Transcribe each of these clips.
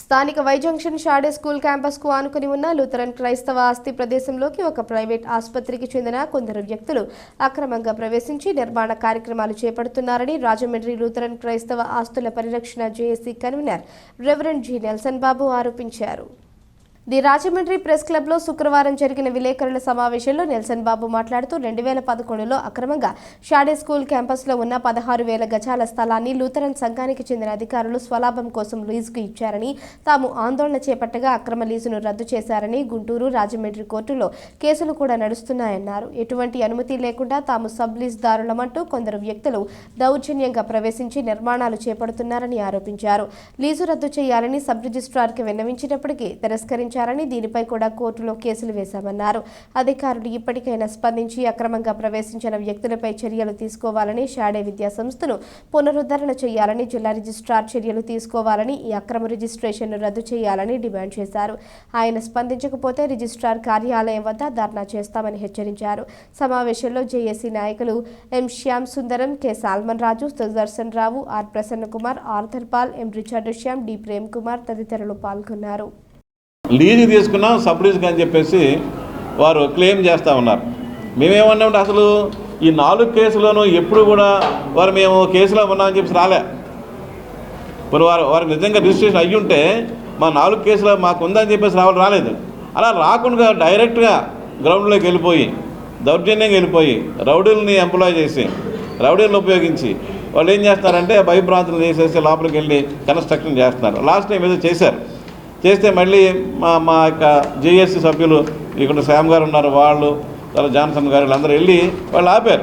స్థానిక Y junction షాడే school క్యాంపస్కు ఆనుకుని ఉన్న లూథరన్ క్రైస్తవ ఆస్తి ప్రదేశంలోకి ఒక ప్రైవేట్ ఆసుపత్రికి చెందిన కొందరు వ్యక్తులు అక్రమంగా ప్రవేశించి నిర్మాణ కార్యక్రమాలు చేపడుతున్నారని రాజమండ్రి లూథరన్ క్రైస్తవ ఆస్తుల పరిరక్షణ JAC convener reverend G Nelson Babu ఆరోపించారు. ది రాజమండ్రి ప్రెస్ క్లబ్లో శుక్రవారం జరిగిన విలేకరుల సమావేశంలో నెల్సన్ బాబు మాట్లాడుతూ రెండు వేల పదకొండులో అక్రమంగా షాడే స్కూల్ క్యాంపస్లో ఉన్న పదహారు వేల గజాల స్థలాన్ని లూథరన్ సంఘానికి చెందిన అధికారులు స్వలాభం కోసం లీజుకు ఇచ్చారని తాము ఆందోళన చేపట్టగా అక్రమ లీజును రద్దు చేశారని గుంటూరు రాజమండ్రి కోర్టులో కేసులు కూడా నడుస్తున్నాయన్నారు. ఎటువంటి అనుమతి లేకుండా తాము సబ్ లీజుదారులమంటూ కొందరు వ్యక్తులు దౌర్జన్యంగా ప్రవేశించి నిర్మాణాలు చేపడుతున్నారని ఆరోపించారు. లీజు రద్దు చేయాలని సబ్ రిజిస్ట్రార్కి విన్నవించినప్పటికీ తిరస్కరించారని దీనిపై కూడా కోర్టులో కేసులు వేశామన్నారు. అధికారులు ఇప్పటికైనా స్పందించి అక్రమంగా ప్రవేశించిన వ్యక్తులపై చర్యలు తీసుకోవాలని షాడే విద్యా సంస్థను పునరుద్ధరణ చేయాలని జిల్లా రిజిస్ట్రార్ చర్యలు తీసుకోవాలని ఈ అక్రమ రిజిస్ట్రేషన్ను రద్దు చేయాలని డిమాండ్ చేశారు. ఆయన స్పందించకపోతే రిజిస్ట్రార్ కార్యాలయం వద్ద ధర్నా చేస్తామని హెచ్చరించారు. సమావేశంలో జేఏసీ నాయకులు M Shyam Sundaram K Solomon Raju Sudarshan Rao R Prasanna Kumar Arthur Paul M Richard Shyam D Prem Kumar తదితరులు పాల్గొన్నారు. లీజు తీసుకున్నాం సబ్ లీజుకి అని చెప్పేసి వారు క్లెయిమ్ చేస్తూ ఉన్నారు. మేమేమన్నామంటే అసలు ఈ నాలుగు కేసులను ఎప్పుడు కూడా వారు మేము కేసులో ఉన్నామని చెప్పేసి రాలే. ఇప్పుడు వారు వారికి నిజంగా రిజిస్ట్రేషన్ అయ్యి ఉంటే మా నాలుగు కేసులో మాకు ఉందని చెప్పేసి రావాలి రాలేదు. అలా రాకుండా డైరెక్ట్గా గ్రౌండ్లోకి వెళ్ళిపోయి దౌర్జన్యంగా వెళ్ళిపోయి రౌడీలని ఎంప్లాయ్ చేసి రౌడీలను ఉపయోగించి వాళ్ళు ఏం చేస్తారంటే భయభ్రాంతులు చేసేసి లోపలికి వెళ్ళి కన్స్ట్రక్షన్ చేస్తున్నారు. లాస్ట్ టైం ఏదో చేశారు. చేస్తే మళ్ళీ మా మా యొక్క జేఏసీ సభ్యులు ఇక్కడ శ్యామ్ గారు ఉన్నారు వాళ్ళు తర్వాత జాన్సన్ గారు వీళ్ళందరూ వెళ్ళి వాళ్ళు ఆపారు.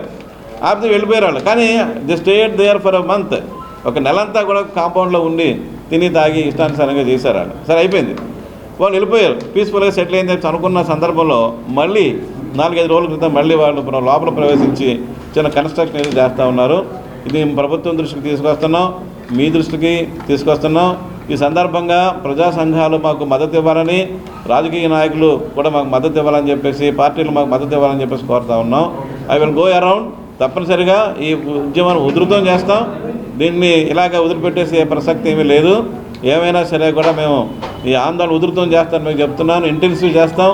ఆపితే వెళ్ళిపోయారు వాళ్ళు. కానీ the state there for a month ఒక నెలంతా కూడా కాంపౌండ్లో ఉండి తిని తాగి ఇష్టానుసారంగా చేశారు వాళ్ళు. సరే అయిపోయింది. వాళ్ళు వెళ్ళిపోయారు. పీస్ఫుల్గా సెటిల్ అయింది. అని అనుకున్న సందర్భంలో మళ్ళీ నాలుగైదు రోజుల క్రితం మళ్ళీ వాళ్ళు లోపల ప్రవేశించి చిన్న కన్స్ట్రక్షన్ ఏదో చేస్తూ ఉన్నారు. ఇది ప్రభుత్వం దృష్టికి తీసుకొస్తున్నాం. మీ దృష్టికి తీసుకొస్తున్నాం. ఈ సందర్భంగా ప్రజా సంఘాలు మాకు మద్దతు ఇవ్వాలని రాజకీయ నాయకులు కూడా మాకు మద్దతు ఇవ్వాలని చెప్పేసి పార్టీలు మాకు మద్దతు ఇవ్వాలని చెప్పేసి కోరుతా ఉన్నాం. I will go around. తప్పనిసరిగా ఈ ఉద్యమాన్ని ఉధృతం చేస్తాం. దీన్ని ఇలాగ వదిలిపెట్టేసే ప్రసక్తి ఏమీ లేదు. ఏమైనా సరే కూడా మేము ఈ ఆందోళన ఉధృతం చేస్తాను మీకు చెప్తున్నాను. ఇంటెన్సివ్ చేస్తాం.